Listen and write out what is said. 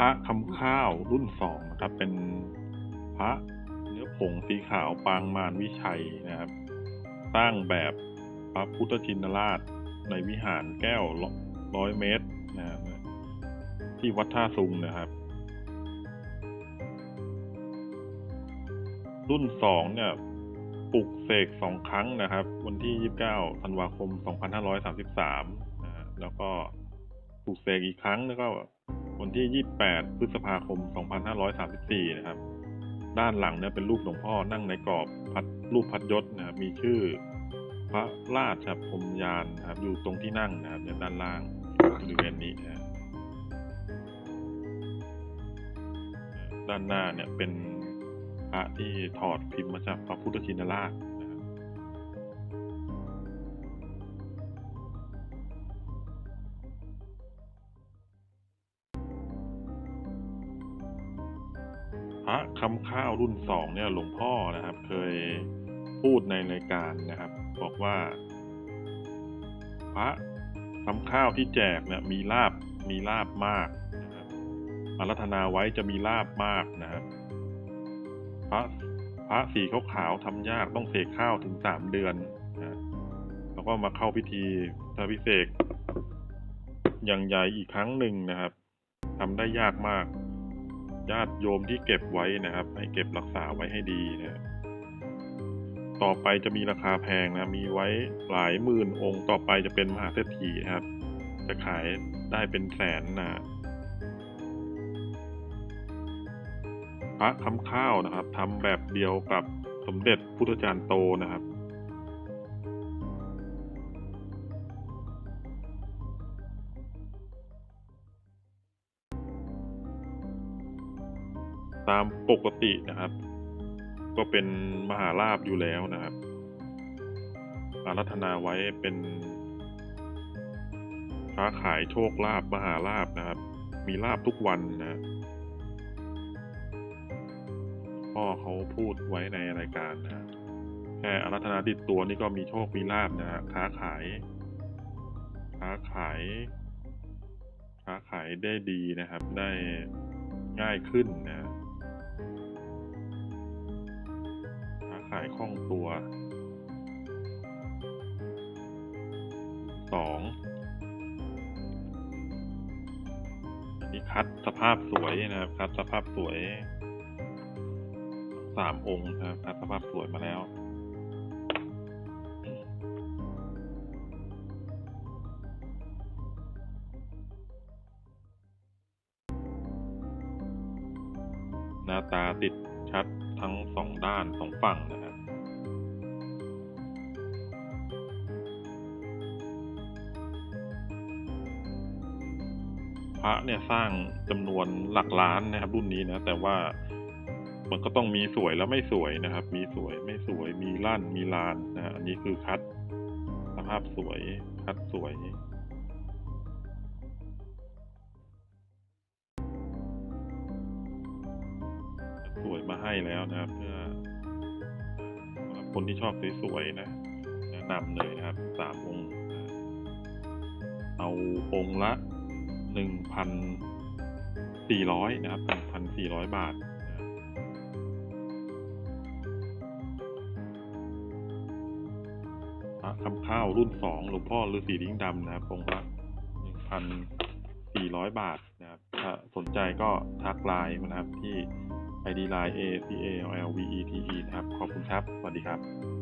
ระคำข้าวรุ่นสองนะครับ เป็นพระเนื้อผงสีขาวปางมารวิชัยนะครับ สร้างแบบพระพุทธชินราชในวิหารแก้วร้อยเมตรนะครับที่วัดท่าซุงนะครับ รุ่นสองเนี่ยปลุกเสกสองครั้งนะครับ วันที่ 29 ธันวาคม 2533นะฮะแล้วก็ปลุกเสกอีกครั้งแล้วก็ วันที่ 28 พฤษภาคม 2534 นะครับ ด้านหลังเนี่ยเป็นรูปหลวงพ่อนั่งในกรอบพัดรูปพัดยศนะครับ มีชื่อพระราชพรมยานนะครับ อยู่ตรงที่นั่งนะครับในด้านล่างบริเวณนี้นะด้านหน้าเนี่ยเป็นพระที่ถอดพิมพ์มาจากพระพุทธชินราช พระคำข้าวรุ่นสองเนี่ยหลวงพ่อนะครับ เคยพูดในรายการนะครับ บอกว่า พระคำข้าวที่แจกเนี่ย มีลาบมีลาบมากนะครับอารัธนาไว้จะมีลาบมากนะครับ พระพระสีขาวๆทำยากต้องเสกข้าวถึงสามเดือนนะแล้วก็มาเข้าพิธีพระพิเศษอย่างใหญ่อีกครั้งหนึ่งนะครับทำได้ยากมาก ญาติโยมที่เก็บไว้นะครับ ให้เก็บรักษาไว้ให้ดีนะต่อไปจะมีราคาแพงนะ มีไว้หลายหมื่นองค์ต่อไปจะเป็นมหาเศรษฐีครับ จะขายได้เป็นแสนนะพระคำข้าวนะครับทำแบบเดียวกับสมเด็จพุทธจารย์โตนะครับ ตามปกตินะครับ ก็เป็นมหาลาบอยู่แล้วนะครับ อารัธนาไว้เป็นค้าขายโชคลาภมหาลาบนะครับ มีลาบทุกวันนะพ่อเขาพูดไว้ในรายการนะแค่อารัธนาติดตัวนี่ก็มีโชคมีลาบนะฮะค้าขาย ค้าขาย ค้าขายได้ดีนะครับ ได้ง่ายขึ้นนะายคล่องตัว สองอันนี้คัดสภาพสวยนะครับ คัดสภาพสวยสามองค์นะครับคัดสภาพสวยมาแล้วหน้าตาติด ชัดทั้งสองด้านสองฝั่งนะครับพระเนี่ยสร้างจำนวนหลักล้านนะครับ รุ่นนี้นะ แต่ว่ามันก็ต้องมีสวยแล้วไม่สวยนะครับ มีสวยไม่สวยมีลั่นมีลานนะอันนี้คือคัด สภาพสวยคัดสวย สวยมาให้แล้วนะครับ เพื่อคนที่ชอบสวยๆนะแนะนำเลยนะครับสามองค์ เอาองค์ละหนึ่งพันสี่ร้อยนะครับหนึ่งพันสี่ร้อยบาทพระคำข้าวรุ่นสองหลวงพ่อฤาษีลิ้งดำนะครับองค์ละหนึ่งพันสี่ร้อยบาทนะครับ ถ้าสนใจก็ทักไลน์นะครับที่ ID Line A C A L L V E T E ครับ ขอบคุณครับ สวัสดีครับ